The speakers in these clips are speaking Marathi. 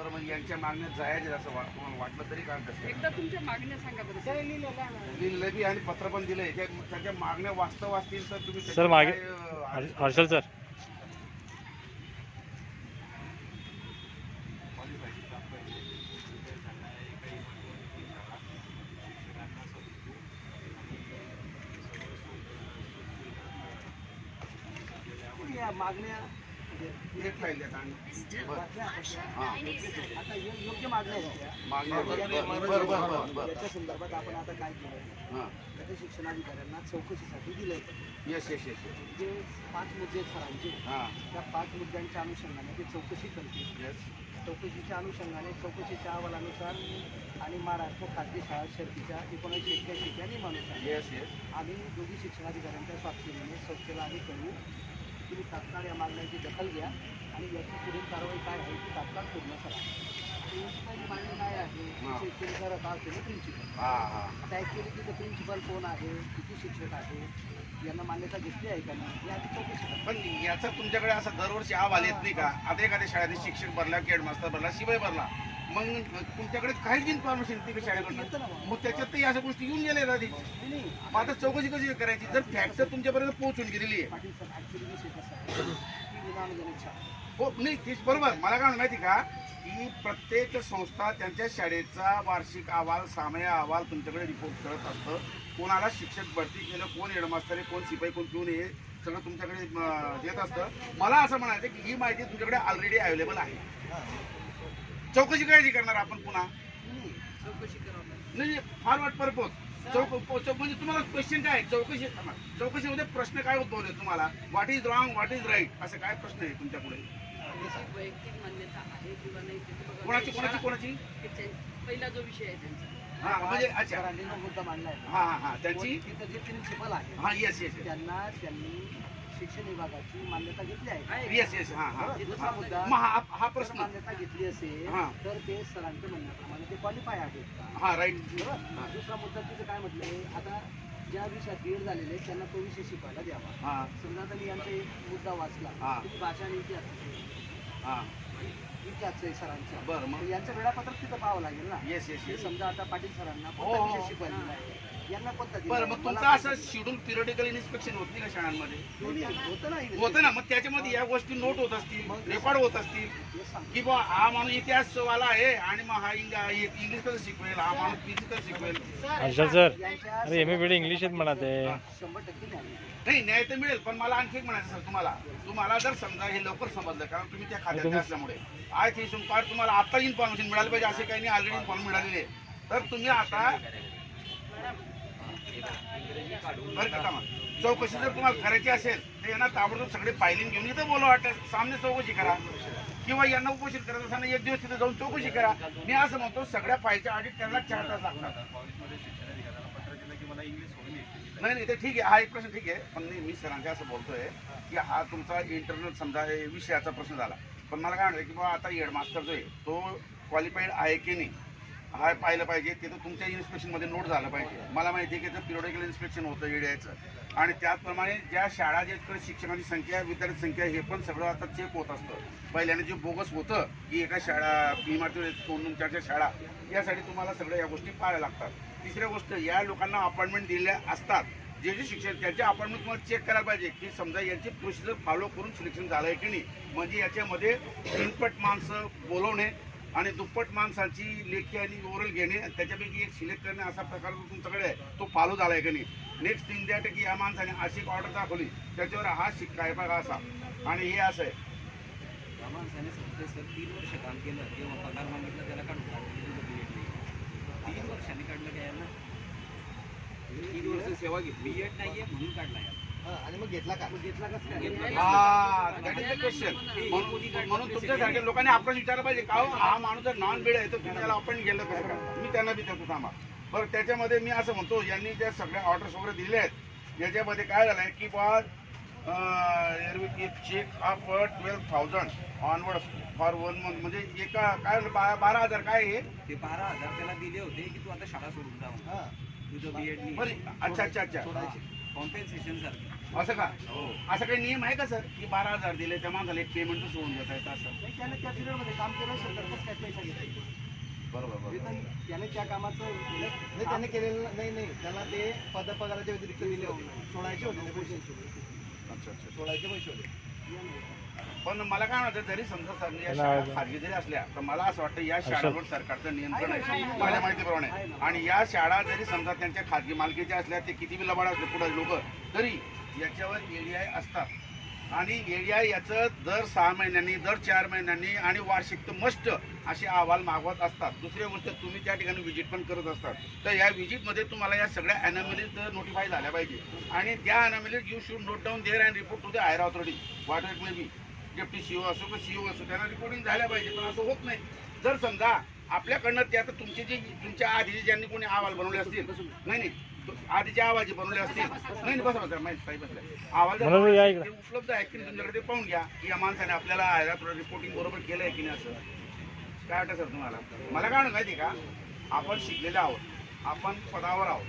बरं म्हणजे यांच्या मागण्यात जायचे असं वाट तुम्हाला वाटलं तरी काय कसं? एकदा तुमच्या मागण्या सांगा बरं. सर. लिहिलं बी आणि पत्र पण दिलंय. त्या- त्याच्या मागण्या वास्तव असतील तर तुम्ही सर, मागे- काय, हर्षल सर. या मागण्या एक फाईल आणि बरं. हां. आता योग्य मागण्या आहेत मागण्या बरं बरं बरं बरं याच्या संदर्भात आपण आता काय केलं हां त्याच्या शिक्षणाधिकाऱ्यांना चौकशीसाठी दिलंय येस येस येस येस जे पाच मुद्दे आहेत सरांचे हां त्या पाच मुद्द्यांच्या अनुषंगाने ते चौकशी करतील येस चौकशीच्या अनुषंगाने चौकशीच्या अहवालानुसार आणि महाराष्ट्र खाजगी शाळा शर्तीच्या एकोणीसशे एक्क्याऐंशीच्या नियमानुसार येस येस आम्ही दोघी शिक्षणाधिकाऱ्यांच्या स्वाक्षरीने संस्थेला आम्ही कळवू तुम्ही तात्काळ या मागण्यांची दखल घ्या आणि याची पुढील कारवाई काय आहे ती तात्काळ पूर्ण करा. प्रिन्सिपलची मागणी काय आहे. शेतकरी करत असलेले प्रिन्सिपल हां हां. आता ॲक्च्युली तिथं प्रिन्सिपल कोण आहे? किती शिक्षक आहे? यांना मान्यता घेतली आहे का नाही? आधी चौकशी. पण याचा तुमच्याकडे असा दरवर्षी अहवाल येत नाही का? आता एखाद्या शाळेत शिक्षक भरला हेडमास्तर भरला शिवाय भरला. मग तुमच्याकडे काहीच इन्फॉर्मेशन येते का शाळेकडनं. मग. त्याच्यात त्याच्यातही अशा गोष्टी येऊन गेल्या आधी मग आता चौकशी कशी करायची? जर फॅक्ट तुमच्यापर्यंत पोहोचून गेलेली आहे. हो नाही तेच बरोबर. मला काय म्हणणं माहिती का? की प्रत्येक संस्था त्यांच्या शाळेचा वार्षिक अहवाल सामय अहवाल तुमच्याकडे रिपोर्ट करत असतं. कोणाला शिक्षक भरती केलं कोण हेडमास्तर आहे कोण शिपाई कोण पिऊन हे सगळं तुमच्याकडे देत असतं. मला असं म्हणायचं की ही माहिती तुमच्याकडे ऑलरेडी अवेलेबल आहे. चौकशी करायची करणार आपण पुन्हा? नाही, चौकशी. नाही फॉरवर्ड पर्पज चौक चौक- म्हणजे तुम्हाला क्वेश्चन काय आहे? चौकशी. चौकशीमध्ये प्रश्न काय उद्भवले तुम्हाला? What is wrong what is right असं काय प्रश्न आहे तुमच्यापुढे त्याची वैयक्तिक मान्यता आहे किंवा नाही ते बघा. कोणाची कोणाची कोणाची? पहिला जो विषय आहे त्यांचा. हा म्हणजे अच्छा. मुद्दा मांडलाय ना, हा हा हा. त्यांची? तिथं जे प्रिन्सिपल आहे हा येस येस त्यांना त्यांनी शिक्षण विभागाची मान्यता घेतली आहे. येस येस हा हा. बरं, दुसरा मुद्दा मग हा हा जर प्रश्न. मान्यता घेतली असेल हा. तर ते सरांच्या म्हणण्याप्रमाणे ते क्वालिफाय आहेत का? हा राईट बरोबर दुसरा मुद्दा तिथं काय म्हटलंय आता ज्या विषयात बीएड झालेले आहेत, त्यांना तो विषय शिकवायला द्यावा. हा. समजा आता मी यांचा एक मुद्दा वाचला. हा. तुम्ही भाषा आणि इतिहास हा. इतिहास आहे सरांचा. बरं मग? तर यांचं वेळापत्रक तिथं पाहावं लागेल ना. येस येस हे येस समजा आता पाटील सरांना हो, कोणता हो. विषय शिकवायला आहे? यांना कोणता दिला? बरं? मग तुमचं असं शेड्यूल पिरियडिकल इन्स्पेक्शन होत नाही का शाळांमध्ये? होतं ना होतं ना मग त्याच्यामध्ये या गोष्टी नोट होत असतील रेकॉर्ड होत असतील. की बा हा माणूस इतिहासवाला आहे आणि मग हा इंग- इंग्लिश कसं शिकवेल? हा माणूस फिजिकल शिकवेल? सर अरे एम ए बी इंग्लिश आहेत म्हणा ते. शंभर टक्के नाही न्याय तर मिळेल पण मला आणखी एक म्हणायचं सर तुम्हाला. तुम्हाला जर समजा हे लवकर समजलं कारण तुम्ही त्या खात्यात असल्यामुळे. आय थिंक कार्ड तुम्हाला आता इन्फॉर्मेशन मिळाली पाहिजे असे काही नाही ऑलरेडी इन्फॉर्मेशन मिळालेली आहे. तर तुम्ही आता चौकशी जर तुम्हाला करायची असेल तर यांना ताबडतोब सगळे फायलिंग घेऊन इथं बोलवा वाटत. सामने चौकशी करा. किंवा यांना उपोषित करत असताना एक दिवस तिथे जाऊन चौकशी करा. मी असं म्हणतो सगळ्या फाईलच्या ऑडिट करायला चार तास लागतात. नाही नाही ते ठीक आहे. हा एक प्रश्न ठीक आहे. पण नाही मी सरांच्या असं बोलतोय की हा तुमचा इंटरनल समजा हे विषयाचा प्रश्न झाला. पण मला काय म्हणतं की बाबा आता हेडमास्टर जो आहे तो क्वालिफाईड आहे की नाही? हा पाहिलं पाहिजे ते तर तुमच्या इन्स्पेक्शनमध्ये नोट झालं पाहिजे. मला माहिती आहे की जर पिरियडिकल इन्स्पेक्शन होतं येड्याचं आणि त्याचप्रमाणे ज्या शाळा ज्याकडे शिक्षकांची संख्या विद्यार्थी संख्या हे पण सगळं आता चेक होत असतं. पहिल्याने जे बोगस होतं की एका शाळा इमारती दोन दोन चारच्या शाळा यासाठी तुम्हाला सगळ्या या गोष्टी पाहायला लागतात. तिसऱ्या गोष्ट या लोकांना अपॉइंटमेंट दिलेल्या असतात. जे जे शिक्षण त्यांचे अपॉइंटमेंट तुम्हाला चेक करायला पाहिजे की समजा यांची प्रोसिजर फॉलो करून सिलेक्शन झालं आहे की नाही. म्हणजे याच्यामध्ये इनपट माणसं बोलवणे आणि दुप्पट माणसांची लेखी आणि ओरल घेणे आणि त्याच्यापैकी एक सिलेक्ट करणे असा प्रकार जो तुमच्याकडे आहे तो फॉलो झाला आहे की नाही? नेक्स्ट थिंग दॅट की या माणसाने अशी एक ऑर्डर दाखवली त्याच्यावर हा शिक्का आहे बघा असा. आणि हे असं आहे. त्या माणसाने तीन वर्ष काम केलं तेव्हा पगार मागितला त्याला काढून टाकलं. तुझं बीएड नाही तीन वर्षांनी काढलं काय यांना? तीन वर्ष सेवा घेतली. बीएड नाहीये म्हणून काढला याला. हा, आणि मग घेतला का? घेतला. हा क्वेश्चन म्हणून तुमच्यासारख्या लोकांनी आपण विचारलं पाहिजे का हो, हा माणूस जर नॉन बेड आहे तर तुम्ही त्याला आपण गेलं कसं का मी त्यांना विचारतो थांबा. बरं त्याच्यामध्ये मी असं म्हणतो यांनी ज्या सगळ्या ऑर्डर्स वगैरे दिल्या आहेत याच्यामध्ये काय झालं आहे की बा check of twelve thousand onward for one month म्हणजे एका काय बा- बारा हजार काय आहे? ते बारा हजार त्याला दिले होते की तू आता शाळा सोडून जा. हा, तुझं बीएड अच्छा अच्छा अच्छा. कॉम्पेन्सेशन सारखं. असं का? हो. असं काही नियम आहे का सर? की बारा हजार दिले त्या माणसाला एक पेमेंट सोडून देता येतं असं? नाही, त्याने त्या पिरियडमध्ये काम केलं असेल तर कसं काय पैसे बरोबर बरोबर. वेतन त्याने त्या कामाचं नाही त्याने केलेलं नाही नाही त्याला ते पदपगाराच्या व्यतिरिक्त दिले होते. सोडायचे होते ते पैसे. अच्छा अच्छा सोडायचे पैसे होते. पण मला काय म्हणायचं जरी समजा सर या शाळा. खाजगी जरी असल्या तर मला असं वाटतं या शाळांवर सरकारचं नियंत्रण आहे. माझ्या माहितीप्रमाणे. आणि या शाळा जरी समजा त्यांच्या खाजगी मालकीच्या असल्या ते किती बी लबाड असले पुढे लोक तरी याच्यावर एडीआय असतात. आणि एडीआय याचं दर सहा महिन्यांनी दर चार महिन्यांनी आणि वार्षिक मस्ट असे अहवाल मागवत असतात. दुसरी गोष्ट तुम्ही त्या ठिकाणी व्हिजिट पण करत असतात. तर या व्हिजिटमध्ये तुम्हाला या सगळ्या अनॅमिलीज नोटिफाय झाल्या पाहिजे. आणि त्या anomalies you should note down there and report to the higher authority what it may be deputy CO असो का सीओ असो त्यांना रिपोर्टिंग झाल्या पाहिजे पण असं होत नाही. जर समजा आपल्याकडनं ते आता तुमचे जे तुमच्या आधीचे ज्यांनी कोणी अहवाल बनवले असतील. नाही नाही. आधीचे अहवाल जे बनवले असतील. नाही बसा बसा माहिती साहेब बसले अहवाल जर म्हणून या बनवले इकडे. असतील, ते उपलब्ध आहे की तुमच्याकडे ते पाहून घ्या. की या माणसाने आपल्याला रिपोर्टिंग बरोबर केलं आहे की नाही असं? काय वाटतं सर तुम्हाला? मला काय म्हणत माहिती आहे का? आपण शिकलेले आहोत. आपण पदावर आहोत.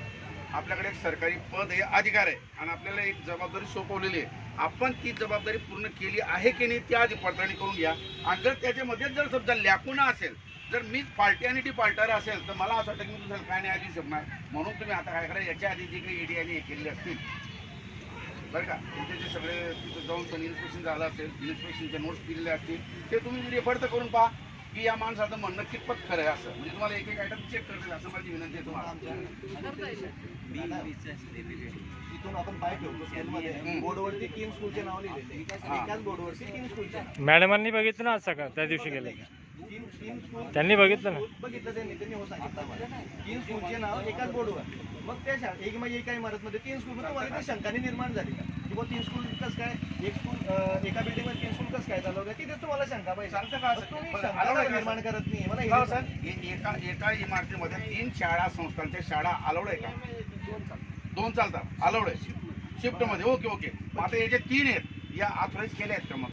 आपल्याकडे एक सरकारी पद हे अधिकार आहे. आणि आपल्याला एक जबाबदारी सोपवलेली आहे. आपण ती जबाबदारी पूर्ण केली आहे की नाही ती आधी पडताळणी करून घ्या. आणि जर त्याच्यामध्ये जर समजा लॅकुना असेल जर मीच पार्टी आणि ती पार्टर असेल तर मला असं वाटतं की मी दुसऱ्याला काय नाही देऊ शकणार म्हणून तुम्ही आता काय करा याच्या आधी जे काही ईडी आणि हे केलेले असतील बरं का तुमचे जे सगळे तिथं जाऊन पण इन्स्पेक्शन झालं असेल इन्स्पेक्शनचे नोट्स दिलेले असतील ते तुम्ही रेफर तर करून पहा की या माणसाचं म्हणणं कितपत खरं आहे असं. म्हणजे तुम्हाला एक एक आयटम चेक करतील असं माझी विनंती आहे तुम्हाला. करता इथून आपण पाय ठेवतो स्कूलमध्ये. बोर्डवरती तीन स्कूलचे नाव लिहिलेले. एकाच बोर्डवरती तीन स्कूलचे. मॅडमांनी बघितलं ना आज सकाळ त्या दिवशी गेले. त्यांनी बघितलं ना. बघितलं त्यांनी त्यांनी हो सांगितलं मला. तीन स्कूलचे नाव एकाच बोर्डवर. मग त्या एक म्हणजे एका इमारतमध्ये तीन स्कूल तुम्हाला ते शंकाने निर्माण झाली का? की बुवा तीन स्कूल कसं काय? एक स्कूल अं, एका बिल्डिंगमध्ये तीन स्कूल कसं काय तुम्हाला शंका पाहिजे? का तुम्ही शंका निर्माण? करत नाही? मला हे एका एका इमारतीमध्ये तीन शाळा संस्थांच्या शाळा अलाउड आहे का? दोन चालतात. अलाउड आहे. शिफ्टमध्ये ओके ओके. आता हे जे तीन आहेत या ऑथराईज केल्या आहेत का मग?